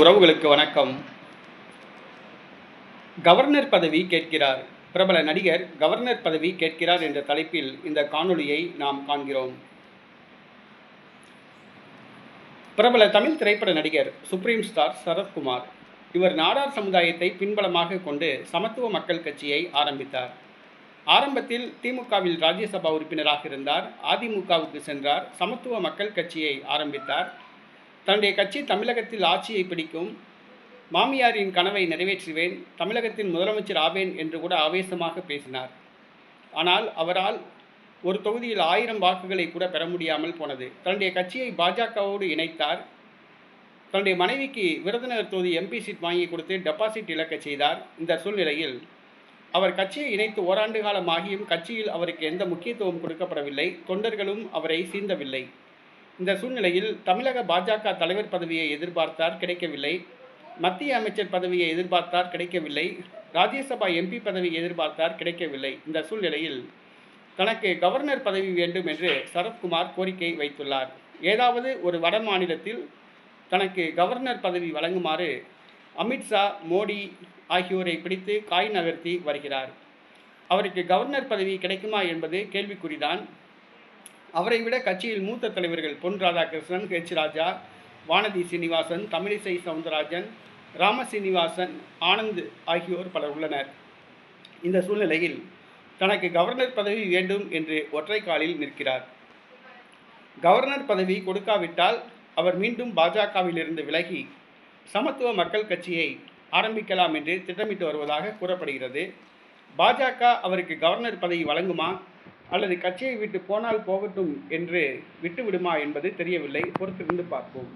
உறவுகளுக்கு வணக்கம். கவர்னர் பதவி கேட்கிறார். பிரபல நடிகர் கவர்னர் பதவி கேட்கிறார் என்ற தலைப்பில் இந்த காணொளியை நாம் காண்கிறோம். பிரபல தமிழ் திரைப்பட நடிகர் சுப்ரீம் ஸ்டார் சரத்குமார். இவர் நாடார் சமுதாயத்தை பின்பலமாக கொண்டு சமத்துவ மக்கள் கட்சியை ஆரம்பித்தார். ஆரம்பத்தில் திமுகவில் ராஜ்யசபா உறுப்பினராக இருந்தார். அதிமுகவுக்கு சென்றார். சமத்துவ மக்கள் கட்சியை ஆரம்பித்தார். தன்னுடைய கட்சி தமிழகத்தில் ஆட்சியை பிடிக்கும். மாமியாரின் கனவை நிறைவேற்றுவேன். தமிழகத்தின் முதலமைச்சர் ஆவேன் என்று கூட ஆவேசமாக பேசினார். ஆனால் அவரால் ஒரு தொகுதியில் ஆயிரம் வாக்குகளை கூட பெற முடியாமல் போனது. தன்னுடைய கட்சியை பாஜகவோடு இணைத்தார். தன்னுடைய மனைவிக்கு விருதுநகர் தொகுதி எம்பி சீட் வாங்கி கொடுத்து டெபாசிட் இழக்கச் செய்தார். இந்த சூழ்நிலையில் அவர் கட்சியை இணைத்து ஓராண்டு காலமாகியும் கட்சியில் அவருக்கு எந்த முக்கியத்துவம் கொடுக்கப்படவில்லை. தொண்டர்களும் அவரை சீந்தவில்லை இந்த சூழ்நிலையில் தமிழக பாஜக தலைவர் பதவியை எதிர்பார்த்தார் கிடைக்கவில்லை. மத்திய அமைச்சர் பதவியை எதிர்பார்த்தார் கிடைக்கவில்லை. ராஜ்யசபா எம்பி பதவியை எதிர்பார்த்தார் கிடைக்கவில்லை. இந்த சூழ்நிலையில் தனக்கு கவர்னர் பதவி வேண்டும் என்று சரத்குமார் கோரிக்கை வைத்துள்ளார். ஏதாவது ஒரு வட மாநிலத்தில் தனக்கு கவர்னர் பதவி வழங்குமாறு அமித்ஷா மோடி ஆகியோரை பிடித்து காய் நகர்த்தி வருகிறார். அவருக்கு கவர்னர் பதவி கிடைக்குமா என்பது கேள்விக்குறிதான். அவரை விட கட்சியில் மூத்த தலைவர்கள் பொன் ராதாகிருஷ்ணன் ஹெச் ராஜா வானதி சீனிவாசன் தமிழிசை சவுந்தரராஜன் ராம சீனிவாசன் ஆனந்த் ஆகியோர் பலர் உள்ளனர். இந்த சூழ்நிலையில் தனக்கு கவர்னர் பதவி வேண்டும் என்று ஒற்றை காலில் நிற்கிறார். கவர்னர் பதவி கொடுக்காவிட்டால் அவர் மீண்டும் பாஜகவிலிருந்து விலகி சமத்துவ மக்கள் கட்சியை ஆரம்பிக்கலாம் என்று திட்டமிட்டு வருவதாக கூறப்படுகிறது. பாஜக அவருக்கு கவர்னர் பதவி வழங்குமா? அல்லது கட்சியை விட்டு போனால் போகட்டும் என்று விட்டுவிடுமா என்பது தெரியவில்லை. பொறுத்திருந்து பார்ப்போம்.